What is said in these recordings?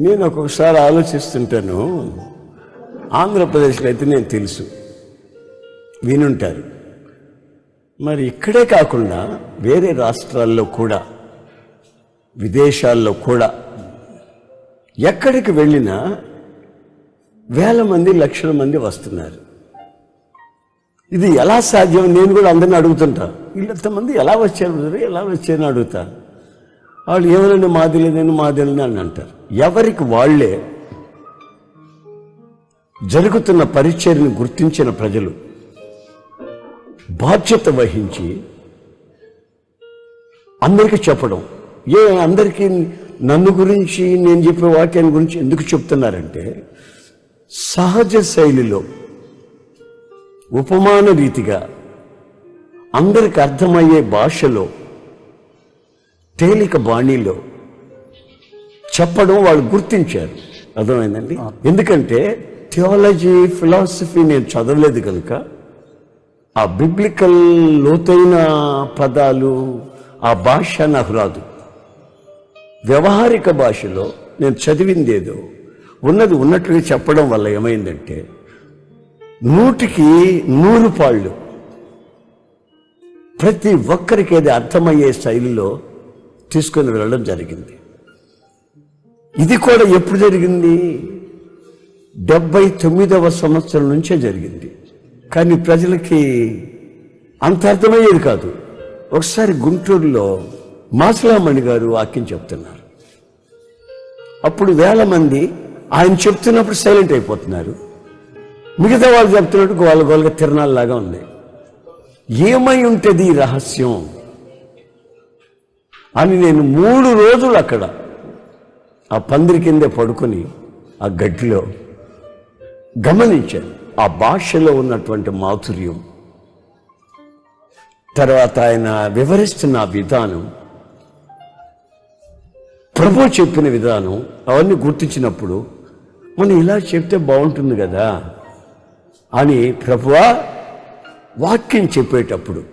నేను ఒక్కొక్కసారి ఆలోచిస్తుంటాను. ఆంధ్రప్రదేశ్లో అయితే నేను తెలుసు. వినుంటారు. మరి ఇక్కడే కాకుండా వేరే రాష్ట్రాల్లో కూడా విదేశాల్లో కూడా ఎక్కడికి వెళ్ళినా వేల మంది లక్షల మంది వస్తున్నారు. ఇది ఎలా సాధ్యం? నేను కూడా అందరిని అడుగుతుంటా. వీళ్ళంతమంది ఎలా వచ్చారు? ఎలా వచ్చారని అడుగుతా. వాళ్ళు ఏమైనా మాది లేదని మాది అని అంటారు. ఎవరికి వాళ్ళే జరుగుతున్న పరిచర్ని గుర్తించిన ప్రజలు బాధ్యత వహించి అందరికీ చెప్పడం. ఏ అందరికీ నన్ను గురించి నేను చెప్పే వాక్యాన్ని గురించి ఎందుకు చెప్తున్నారంటే సహజ శైలిలో ఉపమాన రీతిగా అందరికి అర్థమయ్యే భాషలో తేలిక బాణీలో చెప్పడం వాళ్ళు గుర్తించారు. అర్థమైందండి? ఎందుకంటే థియాలజీ ఫిలాసఫీ నేను చదవలేదు కనుక ఆ బిబ్లికల్ లోతైన పదాలు ఆ భాష నాకు రాదు. వ్యవహారిక భాషలో నేను చదివిందేదో ఉన్నది ఉన్నట్టుగా చెప్పడం వల్ల ఏమైందంటే నూటికి నూరు పాళ్ళు ప్రతి ఒక్కరికి అది అర్థమయ్యే శైలిలో తీసుకొని వెళ్ళడం జరిగింది. ఇది కూడా ఎప్పుడు జరిగింది? డెబ్బై తొమ్మిదవ సంవత్సరం నుంచే జరిగింది. కానీ ప్రజలకి అంత అర్థమయ్యేది కాదు. ఒకసారి గుంటూరులో మాసలామణి గారు వాక్యం చెప్తున్నారు. అప్పుడు వేల మంది ఆయన చెప్తున్నప్పుడు సైలెంట్ అయిపోతున్నారు. మిగతా వాళ్ళు చెప్తున్నట్టు గోల గోలుగా తిరణాల్లాగా ఉంది. ఏమై ఉంటుంది ఈ రహస్యం? అని నేను మూడు రోజులు అక్కడ ఆ పందిరి కిందే పడుకొని ఆ గడ్డిలో గమనించాను. ఆ భాషలో ఉన్నటువంటి మాధుర్యం. తర్వాత ఆయన వివరిస్తున్న విధానం ప్రభు చెప్పిన విధానం అవన్నీ గుర్తించినప్పుడు మనం ఇలా చెప్తే బాగుంటుంది కదా అని ప్రభువా వాక్యం చెప్పేటప్పుడు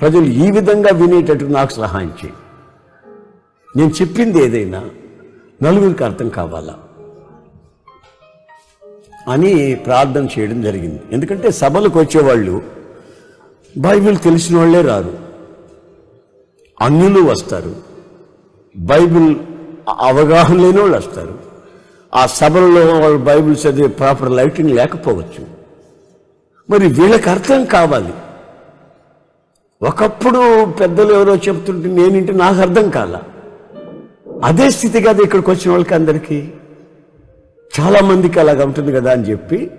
ప్రజలు ఈ విధంగా వినేటట్టు నాకు సహాయం చేయి. నేను చెప్పింది ఏదైనా నలుగురికి అర్థం కావాలా? అని ప్రార్థన చేయడం జరిగింది. ఎందుకంటే సభలకు వచ్చేవాళ్ళు బైబిల్ తెలిసిన వాళ్ళే రారు. అన్యులు వస్తారు. బైబిల్ అవగాహన లేని వాళ్ళు వస్తారు. ఆ సభలలో వాళ్ళు బైబిల్ చదివే ప్రాపర్ లైటింగ్ లేకపోవచ్చు. మరి వీళ్ళకి అర్థం కావాలి. ఒకప్పుడు పెద్దలు ఎవరో చెప్తుంటే నేనింటే నాకు అర్థం కాల? అదే స్థితి కదా ఇక్కడికి వచ్చిన వాళ్ళకి అందరికీ చాలామందికి అలాగ ఉంటుంది కదా అని చెప్పి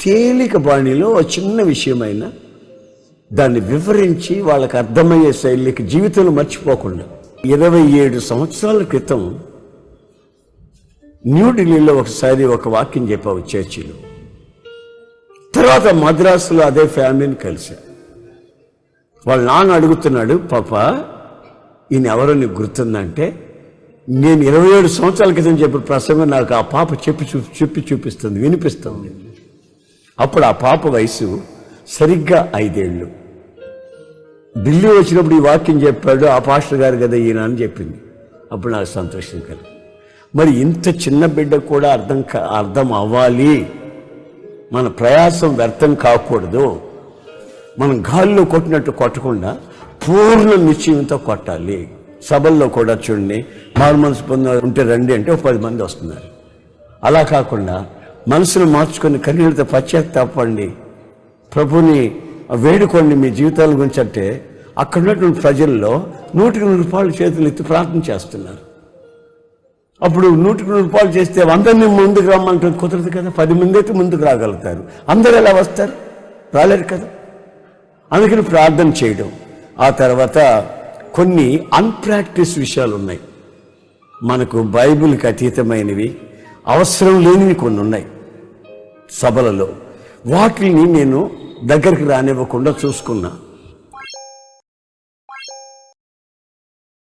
తేలిక బాణిలో ఒక చిన్న విషయమైన దాన్ని వివరించి వాళ్ళకి అర్థమయ్యే శైలికి జీవితంలో మర్చిపోకుండా ఇరవై ఏడు సంవత్సరాల క్రితం న్యూఢిల్లీలో ఒకసారి ఒక వాక్యం చెప్పావు చర్చిలో. తర్వాత మద్రాసులో అదే ఫ్యామిలీని కలిసా వాళ్ళ నాన్న అడుగుతున్నాడు పాప ఈయన ఎవరో నీకు గుర్తుందంటే నేను ఇరవై ఏడు సంవత్సరాల క్రితం చెప్పిన ప్రసంగం నాకు ఆ పాప చెప్పి చూ చెప్పి చూపిస్తుంది వినిపిస్తుంది. అప్పుడు ఆ పాప వయసు సరిగ్గా ఐదేళ్ళు. ఢిల్లీ వచ్చినప్పుడు ఈ వాక్యం చెప్పాడు ఆ పాస్టర్ గారు కదా ఈయన అని చెప్పింది. అప్పుడు నాకు సంతోషం కలిగి మరి ఇంత చిన్న బిడ్డ కూడా అర్థం కా అర్థం అవ్వాలి. మన ప్రయాసం వ్యర్థం కాకూడదు. మనం గాల్లో కొట్టినట్టు కొట్టకుండా పూర్ణ నిశ్చయంతో కొట్టాలి. సభల్లో కూడా చూడండి మారు మనసు పొంద ఉంటే రండి అంటే ఒక పది మంది వస్తున్నారు. అలా కాకుండా మనసును మార్చుకొని కన్నీళ్ళతో పశ్చాత్తాపండి ప్రభుని వేడుకోండి మీ జీవితాల గురించి అంటే అక్కడ ఉన్నటువంటి ప్రజల్లో నూటికి నూరు రూపాయలు చేతులు ఎత్తి ప్రార్థన చేస్తున్నారు. అప్పుడు నూటికి నూరు రూపాయలు చేస్తే అందరినీ ముందుకు రమ్మంటే కుదరదు కదా? పది మంది అయితే ముందుకు రాగలుగుతారు. అందరూ ఎలా వస్తారు? రాలేరు కదా? అందుకని ప్రార్థన చేయడం. ఆ తర్వాత కొన్ని అన్ప్రాక్టీస్ విషయాలు ఉన్నాయి మనకు బైబిల్కి అతీతమైనవి అవసరం లేనివి కొన్ని ఉన్నాయి సభలలో వాటిని నేను దగ్గరికి రానివ్వకుండా చూసుకున్నా.